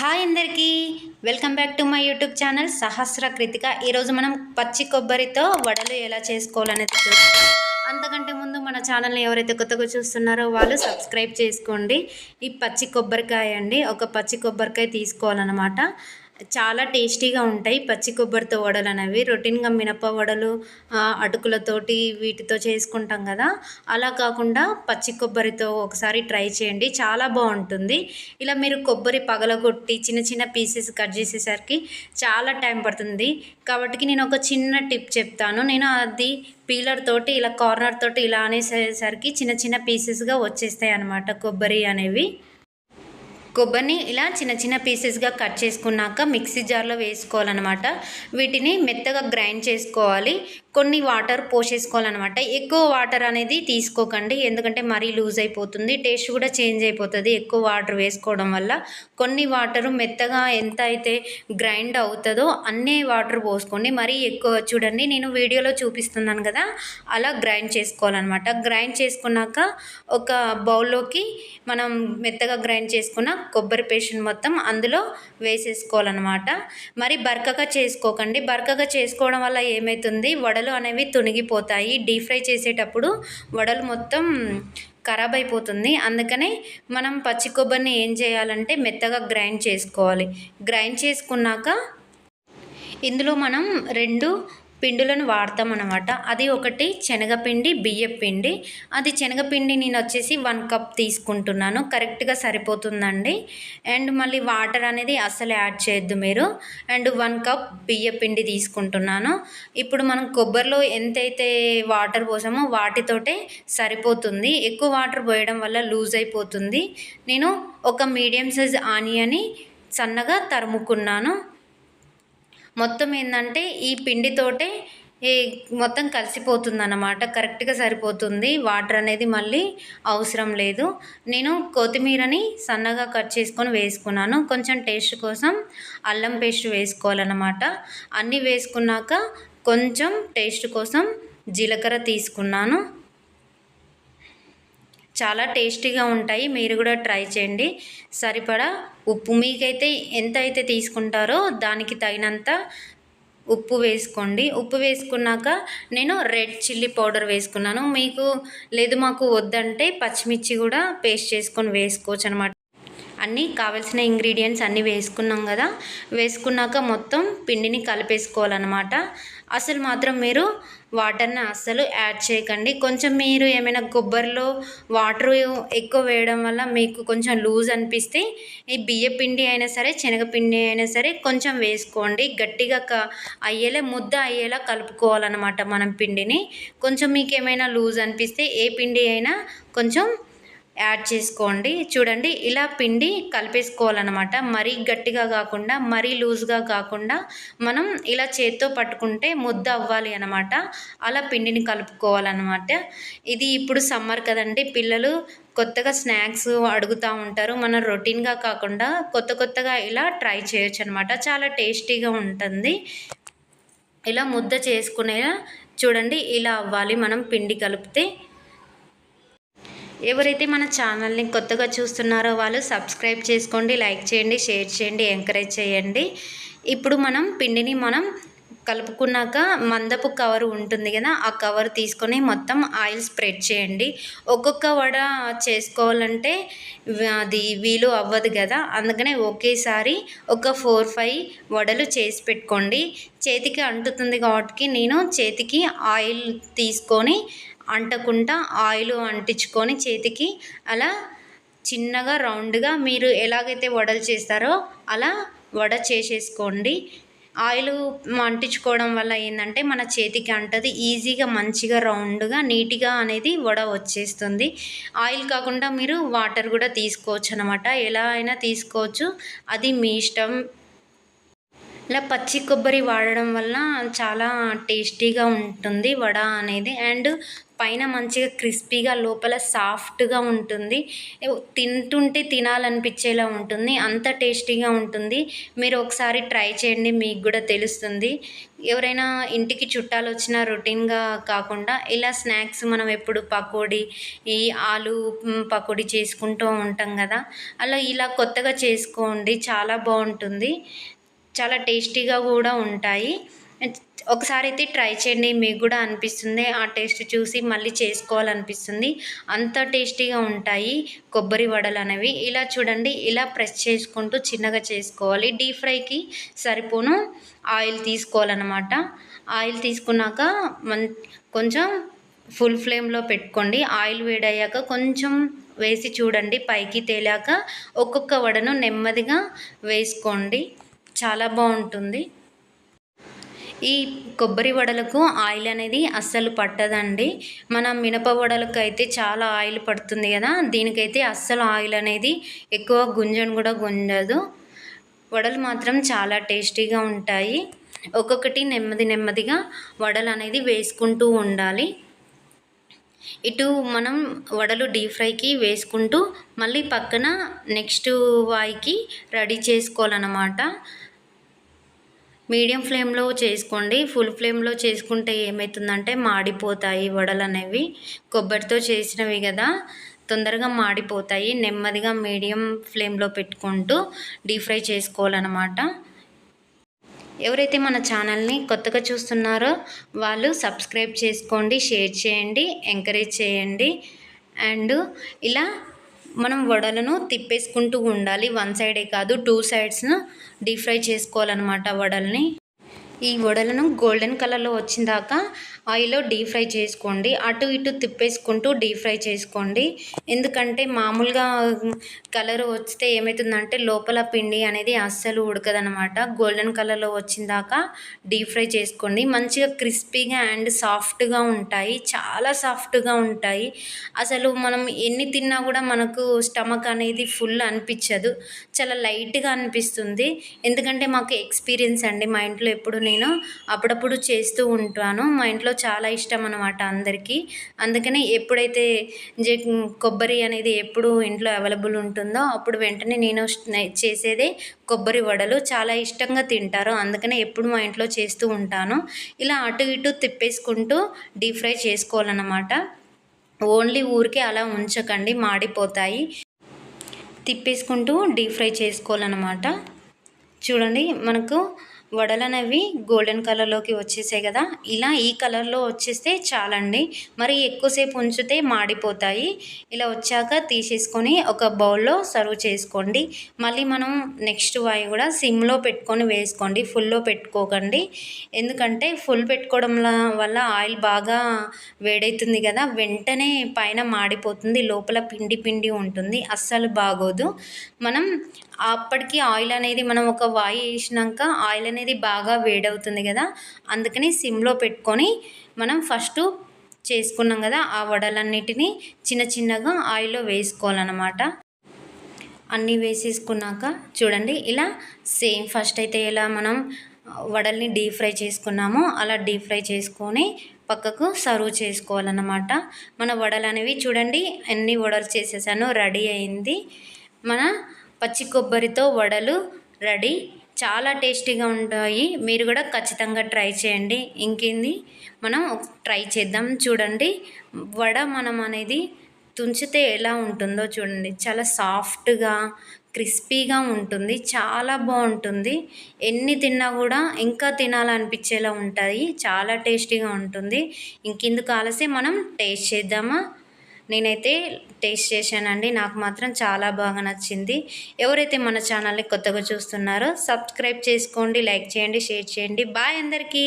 Hi అందరికీ. Welcome back to my YouTube channel Sahasra Krithika. ఈరోజు మనం పచ్చి కొబ్బరితో వడలు ఎలా చేసుకోవాలనేది చూస్తాం అంతకంటే ముందు మన ఛానల్ని ఎవరైతే కొత్తగా చూస్తున్నారో వాళ్ళు సబ్స్క్రైబ్ చేసుకోండి. ఈ పచ్చి కొబ్బరికాయ అండి. ఒక పచ్చి కొబ్బరికాయ తీసుకోవాలన్నమాట. చాలా టేస్టీగా ఉంటాయి. పచ్చి కొబ్బరితో వడలు అనేవి రొటీన్గా మినప వడలు అటుకులతోటి వీటితో చేసుకుంటాం కదా. అలా కాకుండా పచ్చి కొబ్బరితో ఒకసారి ట్రై చేయండి. చాలా బాగుంటుంది. ఇలా మీరు కొబ్బరి పగలగొట్టి చిన్న చిన్న పీసెస్ కట్ చేసేసరికి చాలా టైం పడుతుంది. కాబట్టి నేను ఒక చిన్న టిప్ చెప్తాను. నేను అది పీలర్ తోటి ఇలా కార్నర్ తోటి ఇలా అనేసేసరికి చిన్న చిన్న పీసెస్గా వచ్చేస్తాయి అన్నమాట కొబ్బరి అనేవి. కొబ్బరిని ఇలా చిన్న చిన్న పీసెస్గా కట్ చేసుకున్నాక మిక్సీ జార్లో వేసుకోవాలన్నమాట. వీటిని మెత్తగా గ్రైండ్ చేసుకోవాలి. కొన్ని వాటర్ పోసేసుకోవాలన్నమాట. ఎక్కువ వాటర్ అనేది తీసుకోకండి. ఎందుకంటే మరీ లూజ్ అయిపోతుంది. టేస్ట్ కూడా చేంజ్ అయిపోతుంది ఎక్కువ వాటర్ వేసుకోవడం వల్ల. కొన్ని వాటర్ మెత్తగా ఎంత అయితే గ్రైండ్ అవుతుందో అన్నీ వాటర్ పోసుకోండి. మరీ ఎక్కువ చూడండి. నేను వీడియోలో చూపిస్తున్నాను కదా. అలా గ్రైండ్ చేసుకోవాలన్నమాట. గ్రైండ్ చేసుకున్నాక ఒక బౌల్లోకి మనం మెత్తగా గ్రైండ్ చేసుకున్న కొబ్బరి పేస్ట్ మొత్తం అందులో వేసేసుకోవాలన్నమాట. మరి బరకగా చేసుకోకండి. బరకగా చేసుకోవడం వల్ల ఏమవుతుంది వడలు అనేవి తునిగిపోతాయి. డీప్ ఫ్రై చేసేటప్పుడు వడలు మొత్తం ఖరాబ్ అయిపోతుంది. అందుకనే మనం పచ్చి కొబ్బరిని ఏం చేయాలంటే మెత్తగా గ్రైండ్ చేసుకోవాలి. గ్రైండ్ చేసుకున్నాక ఇందులో మనం రెండు పిండులను వాడతాం అనమాట అది ఒకటి శనగపిండి బియ్యపిండి. అది శనగపిండి నేను వచ్చేసి వన్ కప్ తీసుకుంటున్నాను. కరెక్ట్గా సరిపోతుందండి. అండ్ మళ్ళీ వాటర్ అనేది అస్సలు యాడ్ చేయొద్దు మీరు. అండ్ వన్ కప్ బియ్యపిండి తీసుకుంటున్నాను. ఇప్పుడు మనం కొబ్బరిలో ఎంతైతే వాటర్ పోసామో వాటితోటే సరిపోతుంది. ఎక్కువ వాటర్ పోయడం వల్ల లూజ్ అయిపోతుంది. నేను ఒక మీడియం సైజ్ ఆనియన్ని సన్నగా తరుముకున్నాను. మొత్తం ఏంటంటే ఈ పిండితోటే ఈ మొత్తం కలిసిపోతుంది అన్నమాట కరెక్ట్గా సరిపోతుంది. వాటర్ అనేది మళ్ళీ అవసరం లేదు. నేను కొత్తిమీరని సన్నగా కట్ చేసుకొని వేసుకున్నాను. కొంచెం టేస్ట్ కోసం అల్లం పేస్ట్ వేసుకోవాలన్నమాట. అన్నీ వేసుకున్నాక కొంచెం టేస్ట్ కోసం జీలకర్ర తీసుకున్నాను. చాలా టేస్టీగా ఉంటాయి. మీరు కూడా ట్రై చేయండి. సరిపడా ఉప్పు మీకైతే ఎంత అయితే తీసుకుంటారో దానికి తగినంత ఉప్పు వేసుకోండి. ఉప్పు వేసుకున్నాక నేను రెడ్ చిల్లీ పౌడర్ వేసుకున్నాను. మీకు లేదు మాకు వద్దంటే పచ్చిమిర్చి కూడా పేస్ట్ చేసుకొని వేసుకోవచ్చు అనమాట అన్నీ కావలసిన ఇంగ్రీడియంట్స్ అన్నీ వేసుకున్నాం కదా. వేసుకున్నాక మొత్తం పిండిని కలిపేసుకోవాలన్నమాట. అసలు మాత్రం మీరు వాటర్ని అస్సలు యాడ్ చేయకండి. కొంచెం మీరు ఏమైనా కొబ్బరిలో వాటర్ ఎక్కువ వేయడం వల్ల మీకు కొంచెం లూజ్ అనిపిస్తే ఈ బియ్య పిండి అయినా సరే శనగపిండి అయినా సరే కొంచెం వేసుకోండి. గట్టిగా క అయ్యేలా ముద్ద అయ్యేలా కలుపుకోవాలన్నమాట మనం పిండిని. కొంచెం మీకు ఏమైనా లూజ్ అనిపిస్తే ఏ పిండి అయినా కొంచెం యాడ్ చేసుకోండి. చూడండి ఇలా పిండి కలిపేసుకోవాలన్నమాట. మరీ గట్టిగా కాకుండా మరీ లూజ్గా కాకుండా మనం ఇలా చేత్తో పట్టుకుంటే ముద్ద అవ్వాలి అనమాట అలా పిండిని కలుపుకోవాలన్నమాట. ఇది ఇప్పుడు సమ్మర్ కదండి. పిల్లలు కొత్తగా స్నాక్స్ అడుగుతూ ఉంటారు. మనం రొటీన్గా కాకుండా కొత్త కొత్తగా ఇలా ట్రై చేయొచ్చు అనమాట చాలా టేస్టీగా ఉంటుంది. ఇలా ముద్ద చేసుకునేలా చూడండి ఇలా అవ్వాలి. మనం పిండి కలిపితే ఎవరైతే మన ఛానల్ని కొత్తగా చూస్తున్నారో వాళ్ళు సబ్స్క్రైబ్ చేసుకోండి లైక్ చేయండి షేర్ చేయండి ఎంకరేజ్ చేయండి. ఇప్పుడు మనం పిండిని మనం కలుపుకున్నాక మందపు కవర్ ఉంటుంది కదా ఆ కవర్ తీసుకొని మొత్తం ఆయిల్ స్ప్రెడ్ చేయండి. ఒక్కొక్క వడ చేసుకోవాలంటే అది వీలు అవ్వదు కదా అందుకనే ఒకేసారి ఒక ఫోర్ ఫైవ్ వడలు చేసి పెట్టుకోండి. చేతికి అంటుతుంది కాబట్టి నేను చేతికి ఆయిల్ తీసుకొని అంటకుండా ఆయిల్ అంటించుకొని చేతికి అలా చిన్నగా రౌండ్గా మీరు ఎలాగైతే వడలు చేస్తారో అలా వడ చేసేసుకోండి. ఆయిల్ అంటించుకోవడం వల్ల ఏంటంటే మన చేతికి అంటది ఈజీగా మంచిగా రౌండ్గా నీట్గా అనేది వడ వచ్చేస్తుంది. ఆయిల్ కాకుండా మీరు వాటర్ కూడా తీసుకోవచ్చు అనమాట ఎలా అయినా తీసుకోవచ్చు. అది మీ ఇష్టం. ఇలా పచ్చి కొబ్బరి వాడడం వల్ల చాలా టేస్టీగా ఉంటుంది వడ అనేది. అండ్ పైన మంచిగా క్రిస్పీగా లోపల సాఫ్ట్గా ఉంటుంది. తింటుంటే తినాలనిపించేలా ఉంటుంది. అంత టేస్టీగా ఉంటుంది. మీరు ఒకసారి ట్రై చేయండి మీకు కూడా తెలుస్తుంది. ఎవరైనా ఇంటికి చుట్టాలు వచ్చినా రొటీన్గా కాకుండా ఇలా స్నాక్స్ మనం ఎప్పుడు పకోడీ ఈ ఆలు పకోడీ చేసుకుంటూ ఉంటాం కదా అలా ఇలా కొత్తగా చేసుకోండి. చాలా బాగుంటుంది. చాలా టేస్టీగా కూడా ఉంటాయి. ఒకసారి అయితే ట్రై చేయండి మీకు కూడా అనిపిస్తుంది. ఆ టేస్ట్ చూసి మళ్ళీ చేసుకోవాలనిపిస్తుంది. అంత టేస్టీగా ఉంటాయి కొబ్బరి వడలు అనేవి. ఇలా చూడండి ఇలా ప్రెస్ చేసుకుంటూ చిన్నగా చేసుకోవాలి. డీప్ ఫ్రైకి సరిపోను ఆయిల్ తీసుకోవాలన్నమాట. ఆయిల్ తీసుకున్నాక మన్ కొంచెం ఫుల్ ఫ్లేమ్లో పెట్టుకోండి. ఆయిల్ వేడయ్యాక కొంచెం వేసి చూడండి పైకి తేలాక ఒక్కొక్క వడను నెమ్మదిగా వేసుకోండి. చాలా బాగుంటుంది. ఈ కొబ్బరి వడలకు ఆయిల్ అనేది అస్సలు పట్టదండి. మన మినప వడలకు అయితే చాలా ఆయిల్ పడుతుంది కదా దీనికైతే అస్సలు ఆయిల్ అనేది ఎక్కువ గుంజను కూడా గుంజదు. వడలు మాత్రం చాలా టేస్టీగా ఉంటాయి. ఒక్కొక్కటి నెమ్మది నెమ్మదిగా వడలు అనేది వేసుకుంటూ ఉండాలి. ఇటు మనం వడలు డీప్ ఫ్రైకి వేసుకుంటూ మళ్ళీ పక్కన నెక్స్ట్ వాయికి రెడీ చేసుకోవాలన్నమాట. మీడియం ఫ్లేమ్లో చేసుకోండి. ఫుల్ ఫ్లేమ్లో చేసుకుంటే ఏమవుతుందంటే మాడిపోతాయి వడలు అనేవి. కొబ్బరితో చేసినవి కదా తొందరగా మాడిపోతాయి. నెమ్మదిగా మీడియం ఫ్లేమ్లో పెట్టుకుంటూ డీప్ ఫ్రై చేసుకోవాలన్నమాట. ఎవరైతే మన ఛానల్ని కొత్తగా చూస్తున్నారో వాళ్ళు సబ్స్క్రైబ్ చేసుకోండి షేర్ చేయండి ఎంకరేజ్ చేయండి. అండ్ ఇలా మనం వడలను తిప్పేసుకుంటూ ఉండాలి. వన్ సైడే కాదు టూ సైడ్స్ను డీప్ ఫ్రై చేసుకోవాలన్నమాట వడల్ని. ఈ వడలను గోల్డెన్ కలర్లో వచ్చిన దాకా ఆయిల్లో డీప్ ఫ్రై చేసుకోండి. అటు ఇటు తిప్పేసుకుంటూ డీప్ ఫ్రై చేసుకోండి. ఎందుకంటే మామూలుగా కలర్ వస్తే ఏమవుతుందంటే లోపల పిండి అనేది అస్సలు ఉడకదనమాట గోల్డెన్ కలర్లో వచ్చిన దాకా డీప్ ఫ్రై చేసుకోండి. మంచిగా క్రిస్పీగా అండ్ సాఫ్ట్గా ఉంటాయి. చాలా సాఫ్ట్గా ఉంటాయి. అసలు మనం ఎన్ని తిన్నా కూడా మనకు స్టమక్ అనేది ఫుల్ అనిపించదు. చాలా లైట్గా అనిపిస్తుంది. ఎందుకంటే మాకు ఎక్స్పీరియన్స్ అండి. మా ఇంట్లో ఎప్పుడు నేను అప్పుడప్పుడు చేస్తూ ఉంటాను. మా ఇంట్లో చాలా ఇష్టం అనమాట అందరికీ. అందుకనే ఎప్పుడైతే జే కొబ్బరి అనేది ఎప్పుడు ఇంట్లో అవైలబుల్ ఉంటుందో అప్పుడు వెంటనే నేను చేసేదే కొబ్బరి వడలు. చాలా ఇష్టంగా తింటారు. అందుకనే ఎప్పుడు మా ఇంట్లో చేస్తూ ఉంటాను. ఇలా అటు ఇటు తిప్పేసుకుంటూ డీప్ ఫ్రై చేసుకోవాలన్నమాట. ఓన్లీ ఊరికే అలా ఉంచకండి. మాడిపోతాయి. తిప్పేసుకుంటూ డీప్ ఫ్రై చేసుకోవాలన్నమాట. చూడండి మనకు వడలు అనేవి గోల్డెన్ కలర్లోకి వచ్చేసాయి కదా. ఇలా ఈ కలర్లో వచ్చేస్తే చాలండి. మరి ఎక్కువసేపు ఉంచితే మాడిపోతాయి. ఇలా వచ్చాక తీసేసుకొని ఒక బౌల్లో సర్వ్ చేసుకోండి. మళ్ళీ మనం నెక్స్ట్ వాయి కూడా సిమ్లో పెట్టుకొని వేసుకోండి. ఫుల్లో పెట్టుకోకండి. ఎందుకంటే ఫుల్ పెట్టుకోవడం వల్ల ఆయిల్ బాగా వేడవుతుంది కదా. వెంటనే పైన మాడిపోతుంది. లోపల పిండి పిండి ఉంటుంది. అస్సలు బాగోదు. మనం అప్పటికి ఆయిల్ అనేది మనం ఒక వాయి వేసినాక ఆయిల్ అనేది అనేది బాగా వేడవుతుంది కదా. అందుకని సిమ్లో పెట్టుకొని మనం ఫస్ట్ చేసుకున్నాం కదా ఆ వడలన్నిటినీ చిన్న చిన్నగా ఆయిల్లో వేసుకోవాలన్నమాట. అన్నీ వేసేసుకున్నాక చూడండి ఇలా సేమ్ ఫస్ట్ అయితే ఎలా మనం వడల్ని డీప్ ఫ్రై చేసుకున్నామో అలా డీప్ ఫ్రై చేసుకొని పక్కకు సర్వ్ చేసుకోవాలన్నమాట. మన వడలు అనేవి చూడండి అన్ని వడలు చేసేసాను రెడీ అయింది. మన పచ్చి కొబ్బరితో వడలు రెడీ చాలా టేస్టీగా ఉంటాయి. మీరు కూడా ఖచ్చితంగా ట్రై చేయండి. ఇంకేంది? మనం ట్రై చేద్దాం. చూడండి. వడ మనం అనేది తుంచితే ఎలా ఉంటుందో చూడండి. చాలా సాఫ్ట్గా క్రిస్పీగా ఉంటుంది. చాలా బాగుంటుంది. ఎన్ని తిన్నా కూడా ఇంకా తినాలనిపించేలా ఉంటాయి. చాలా టేస్టీగా ఉంటుంది. ఇంకెందుకు ఆలస్యం? మనం టేస్ట్ చేద్దామా? నేనైతే టేస్ట్ చేశానండి. నాకు మాత్రం చాలా బాగా నచ్చింది. ఎవరైతే మన ఛానల్ని కొత్తగా చూస్తున్నారో సబ్స్క్రైబ్ చేసుకోండి లైక్ చేయండి షేర్ చేయండి. బాయ్ అందరికీ!